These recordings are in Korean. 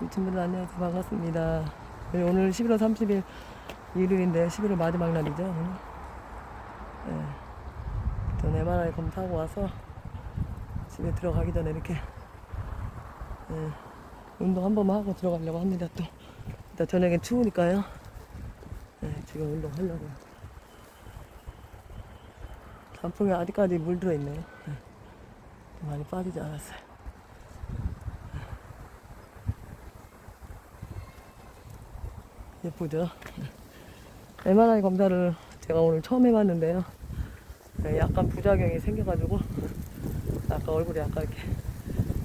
유튜브들 안녕하세요. 반갑습니다. 네, 오늘 11월 30일 일요일인데 11월 마지막 날이죠. 오늘. 네. 전 MRI 검사하고 와서 집에 들어가기 전에 이렇게 네, 운동 한 번만 하고 들어가려고 합니다. 또 일단 저녁엔 추우니까요. 네, 지금 운동 하려고요. 단풍에 아직까지 물 들어있네요. 네. 많이 빠지지 않았어요. 예쁘죠? MRI 검사를 제가 오늘 처음 해봤는데요. 네, 약간 부작용이 생겨가지고, 아까 얼굴이 약간 이렇게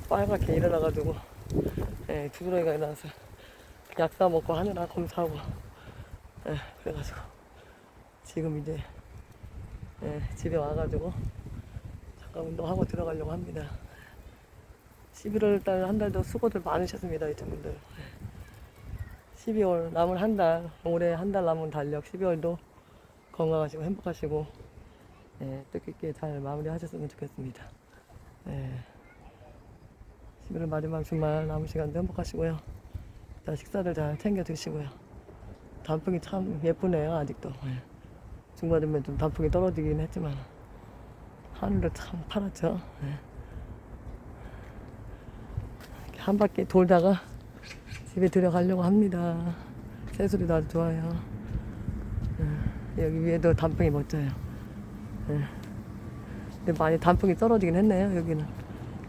빨갛게 일어나가지고, 예, 두드러기가 일어나서 약 사 먹고 하느라 검사하고, 예, 그래가지고, 지금 이제, 예, 집에 와가지고, 잠깐 운동하고 들어가려고 합니다. 11월 달 한 달도 수고들 많으셨습니다, 이분들. 12월 남은 한 달, 올해 한 달 남은 달력 12월도 건강하시고 행복하시고 예, 뜻깊게 잘 마무리하셨으면 좋겠습니다. 예, 11월 마지막 주말 남은 시간도 행복하시고요. 자, 식사들 잘 챙겨 드시고요. 단풍이 참 예쁘네요, 아직도. 예. 중간중간 좀 단풍이 떨어지긴 했지만 하늘도 참 파랗죠. 예. 한 바퀴 돌다가 집에 들어가려고 합니다. 새소리도 아주 좋아요. 예, 여기 위에도 단풍이 멋져요. 예. 근데 많이 단풍이 떨어지긴 했네요, 여기는.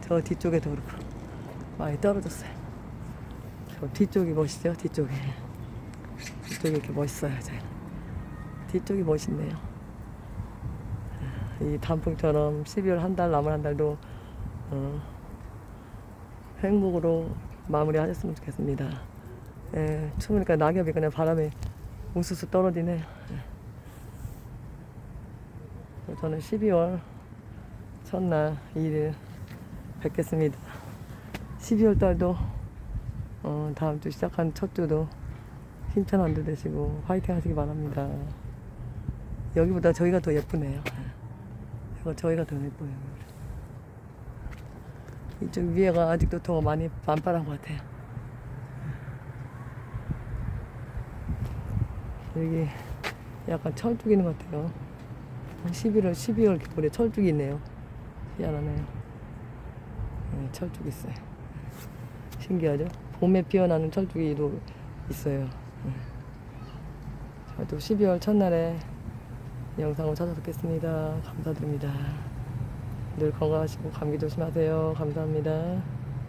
저 뒤쪽에도 그렇고. 많이 떨어졌어요. 저 뒤쪽이 멋있죠, 뒤쪽이. 뒤쪽이 이렇게 멋있어요, 제 뒤쪽이 멋있네요. 예, 이 단풍처럼 12월 한 달, 남은 한 달도, 어, 행복으로 마무리하셨으면 좋겠습니다. 예, 추우니까 낙엽이 그냥 바람에 우수수 떨어지네. 예. 저는 12월 첫날 2일 뵙겠습니다. 12월 달도 어, 다음 주 시작한 첫 주도 힘찬 한 주 되시고 화이팅 하시기 바랍니다. 여기보다 저희가 더 예쁘네요. 예. 저희가 더 예뻐요. 이쪽 위에가 아직도 더 많이 반팔한 것 같아요. 여기 약간 철쭉이 있는 것 같아요. 11월, 12월 겨울에 철쭉이 있네요. 희한하네요. 네, 철쭉 있어요. 신기하죠? 봄에 피어나는 철쭉이도 있어요. 네. 저도 12월 첫날에 영상을 찾아뵙겠습니다. 감사드립니다. 늘 건강하시고 감기 조심하세요. 감사합니다.